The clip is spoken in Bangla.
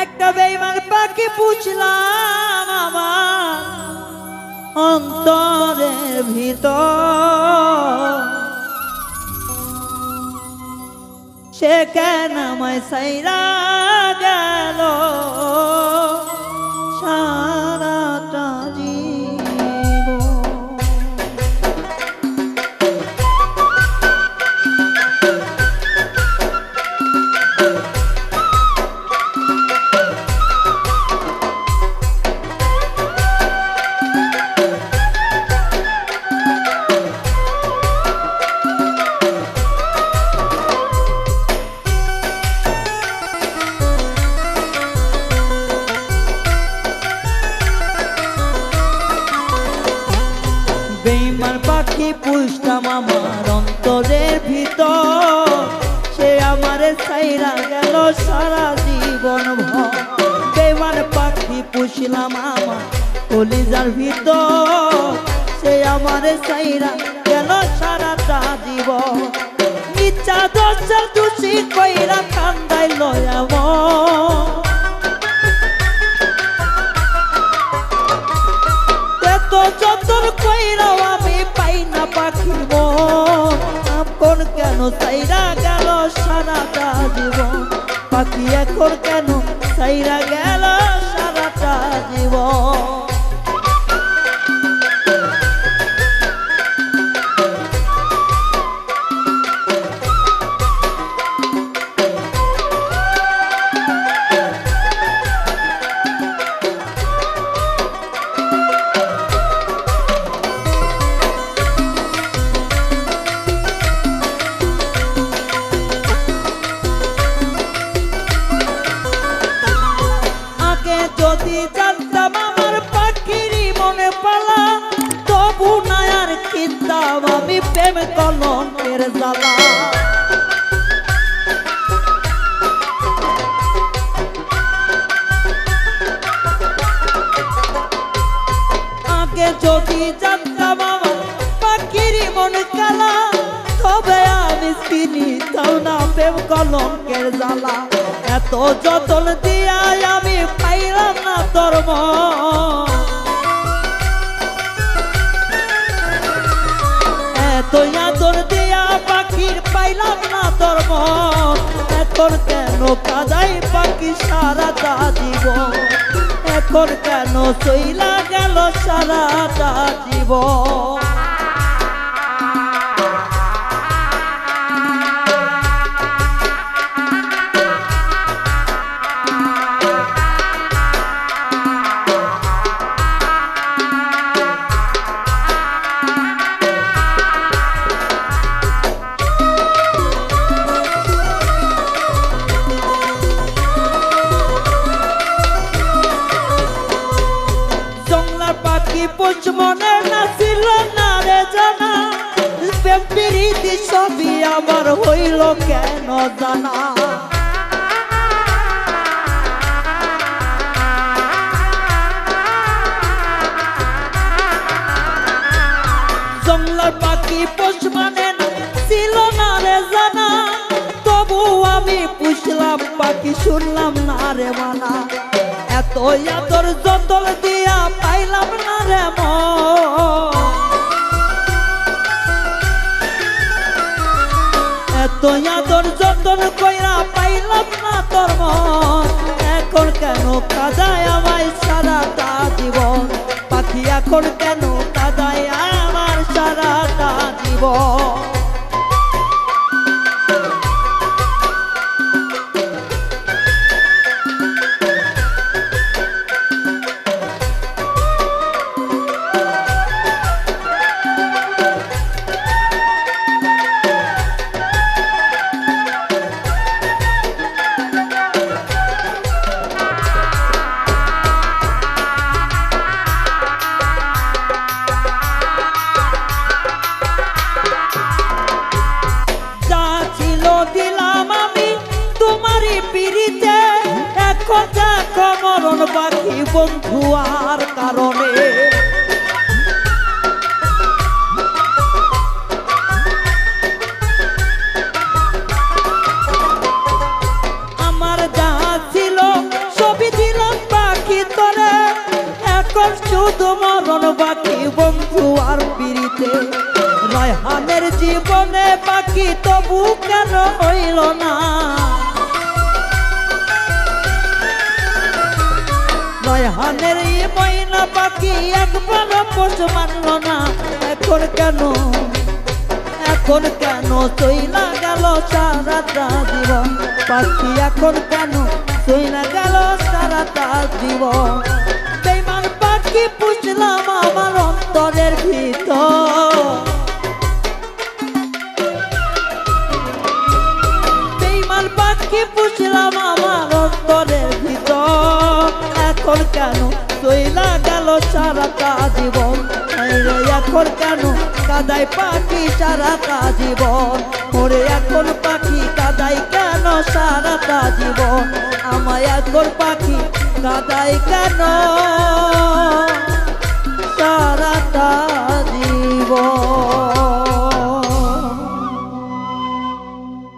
একটা বেইমান পাখি পুছলাম আমার অন্তরের ভিতর। সে কেন আমায় সাইরা গেল? সে আমারে সাইরা গেল সারা জীবন ভর। বেইমান পাখি পুষলাম আমার কলিজার ভিতর। সে আমারে সাইরা গেল সারাটা জীবন। ইচ্ছা দশা দোষী কইরা কান্দাই লয়াম সাইরা গেল সারাটা জীবন? পাখি এখন কেন সাইরা গেল সারাটা জীবন? তবু না আর কিনতাম আমি প্রেম কলঙ্কের জ্বালা। আগে যদি জানতাম আমার পাখিরই মনে কালা, তবে আমি চিনিতাম না প্রেম কলঙ্কের জ্বালা। এত যতন দিয়া আমি পাইলাম না তোর মন। এত তোর দিয়া পাখির পাইলাম না তোর মন এখন কেন কাদাই পাখি সারাটা দিব এখন কেন চইলা গেল সারাটা জীবন পোষ মনে নাছিল না রে জানা। প্রেম প্রীতি সবই আমার হইল কেন জানা। জংলার পাখি পোষ মানে ছিল না রে জানা। তবু আমি পুষলাম, পাখি শুনলাম না রে মানা। এত আদর যতল দিয়া পাইলাম না রে এত আদর যতন কইরা পাইলাম না তোর এখন কেন কাদায় আমায় সারাটা জীবন? পাখি এখন কেন কাদায় আমার সারাটা জীবন? খোঁজা কমরণ পাখি বন্ধু আর কারণে। এখন শুধু মরণ বাকি বন্ধু আর পিড়িতে। রায়হানের জীবনে বাকি তবু কেন হইল না? রায়হানের ময়না পাখি একবার পোষ মানল না। এখন কেন? এখন কেন? চইলা গেল সারাটা জীবন। পাখি এখন কেন? চইলা গেল সারাটা জীবন। বেমান পাখি পুষলাম আমার অন্তরের ভিতর। গেলো সারাটা জীবন এখন কেন কাদাই পাখি সারাটা জীবন ওরে এখন পাখি কাদাই কেন সারাটা জীবন আমায় এখন পাখি কাদাই কেন সারাটা জীবন